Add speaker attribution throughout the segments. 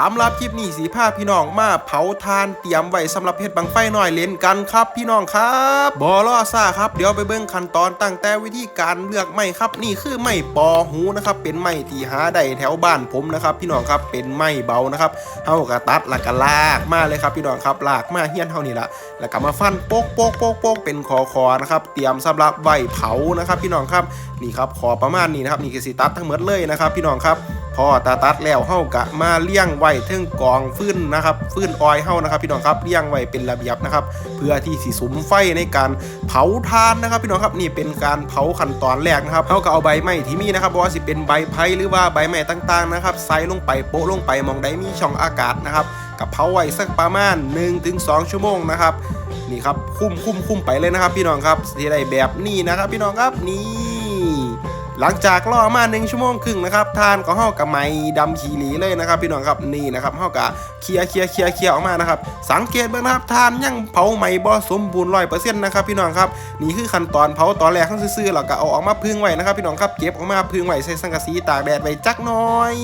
Speaker 1: สำหรับคลิปนี้สีผ้าพี่น้องมาเผาทานเตรียมไว้สำหรับเฮ็ดบังไฟหน่อยเล่นกันครับพี่น้องครับบอล่อซ่าครับเดี๋ยวไปเบิ่งขั้นตอนตั้งแต่วิธีการเลือกไม้ครับ นี่คือไม้ปอหูนะครับเป็นไม้ที่หาได้แถวบ้านผมนะครับ พี่น้องครับเป็นไม้เบานะครับเฮากระตัดแล้วก็ลากมาเลยครับพี่น้องครับลากมาเฮี้ยนเฮานี่ละแล้วก็มาฟันโป๊กโป๊กโป๊กโป๊กเป็นคอคอนะครับเตรียมสำหรับไว้เผานะครับ พี่น้องครับนี่ครับขอประมาณนี้นะครับนี่คือสิตัดทั้งหมดเลยนะครับ พี่น้องครับ พอตาตัดแล้วเฮากะมาเลี้ยงไว้เทึงกองฟื้นนะครับฟื้นออยเฮานะครับ พี่น้องครับเลี้ยงไว้เป็นระเบียบนะครับ เพื่อที่สิสุมไฟในการเผาทานนะครับ พี่น้องครับนี่เป็นการเผาขั้นตอนแรกนะครับเฮาก็เอาใบไม้ที่มีนะครับบ่ว่าสิเป็นใบไผ่หรือว่าใบไม้ต่างๆนะครับใส่ลงไปโปะลงไปมองได้มีช่องอากาศนะครับกับเผาไว้สักประมาณ 1-2 ชั่วโมงนะครับนี่ครับคุ้มคุ้มคุ้มไปเลยนะครับ พี่น้องครับที่ได้แบบนี้นะครับ พี่น้องครับนี่ หลังจากล่อมาหนึ่งชั่วโมงครึ่งนะครับทานก็เฮากับไม้ดำขีหลีเลยนะครับ พี่น้องครับนี่นะครับเฮากะเคลียร์เคลียร์เคลียร์เคลียร์ออกมานะครับ สังเกตบ้างนะครับทานยังเผาไม้บ่สมบูรณ์ร้อยเปอร์เซ็นต์นะครับพี่น้องครับนี่คือขั้นตอนเผาตอนแรกขั้นซื่อๆแล้วก็เอาออกมาพึ่งไว้นะครับ พี่น้องครับเก็บออกมาพึ่งไว้ใส่สังกะสีตากแดดไว้จักหน่อย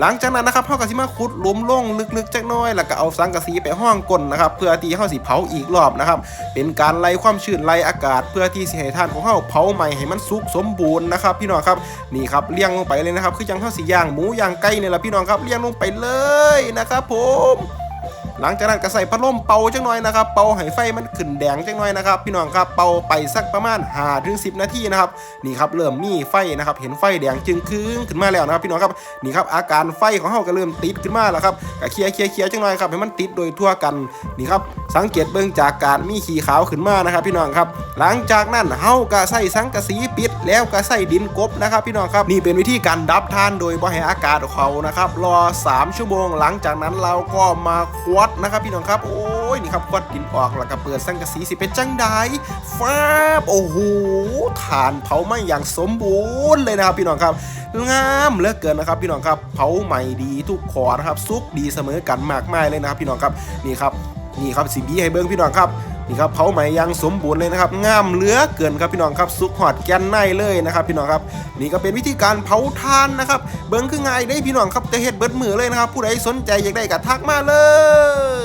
Speaker 1: หลังจากนั้นนะครับเฮาก็สิมาขุดหลุมลงลึกๆจักน้อยแล้วก็เอาสังกะสีไปห้องก้นนะครับเพื่อที่เฮาสิเผาอีกรอบนะครับเป็นการไล่ความชื้นไล่อากาศ เพื่อที่สิให้ท่านของเฮาเผาใหม่ให้มันสุกสมบูรณ์นะครับพี่น้องครับนี่ครับเลี้ยงลงไปเลยนะครับคือจังเฮาสิย่างหมูย่างไก่เนี่ยแหละพี่น้องครับเลี้ยงลงไปเลยนะครับผม หลังจากนั้นก็ใส่พัดลมเป่าจังหน่อยนะครับ เป่าให้ไฟมันขึ้นแดงจังหน่อยนะครับ พี่น้องครับเป่าไปสักประมาณ5ถึง10 นาทีนะครับนี่ครับเริ่มมีไฟนะครับ เห็นไฟแดงจึงคืงขึ้นมาแล้วนะครับ พี่น้องครับนี่ครับอาการไฟของเฮาก็เริ่มติดขึ้นมาแล้วครับก็เคลียร์เคลียร์เคลียร์จังหน่อยครับให้มันติดโดยทั่วกันนี่ครับสังเกตเบิ่งจากการมีขีขาวขึ้นมานะครับ พี่น้องครับ หลังจากนั้นเฮาก็ใส่สังกะสีปิด แล้วก็ใส่ดินกบนะครับ พี่น้องครับนี่เป็นวิธีการดับทานโดยบ่ให้อากาศเขานะครับรอ 3 ชั่วโมง หลังจากนั้นเราก็มาควดนะครับพี่น้องครับ โอ้ยนี่ครับควดดินออกแล้วก็เปิดสังกะสีสิเป็นจังไดฟ้าบโอ้โหฐานเผาไหม้อย่างสมบูรณ์เลยนะครับพี่น้องครับงามเหลือเกินนะครับพี่น้องครับเผาใหม่ดีทุกขอนะครับซุกดีเสมอกันมากมายเลยนะครับพี่น้องครับนี่ครับนี่ครับสิบีให้เบิ้งพี่น้องครับ นี่ครับเผาไหมยังสมบูรณ์เลยนะครับงามเหลือเกินครับพี่น้องครับซุกหอดแกนในเลยนะครับ พี่น้องครับนี่ก็เป็นวิธีการเผาทานนะครับ เบิ้งคือไงได้พี่น้องครับจะเฮ็ดเบิดมือเลยนะครับ ผู้ใดสนใจอยากได้ก็ทักมาเลย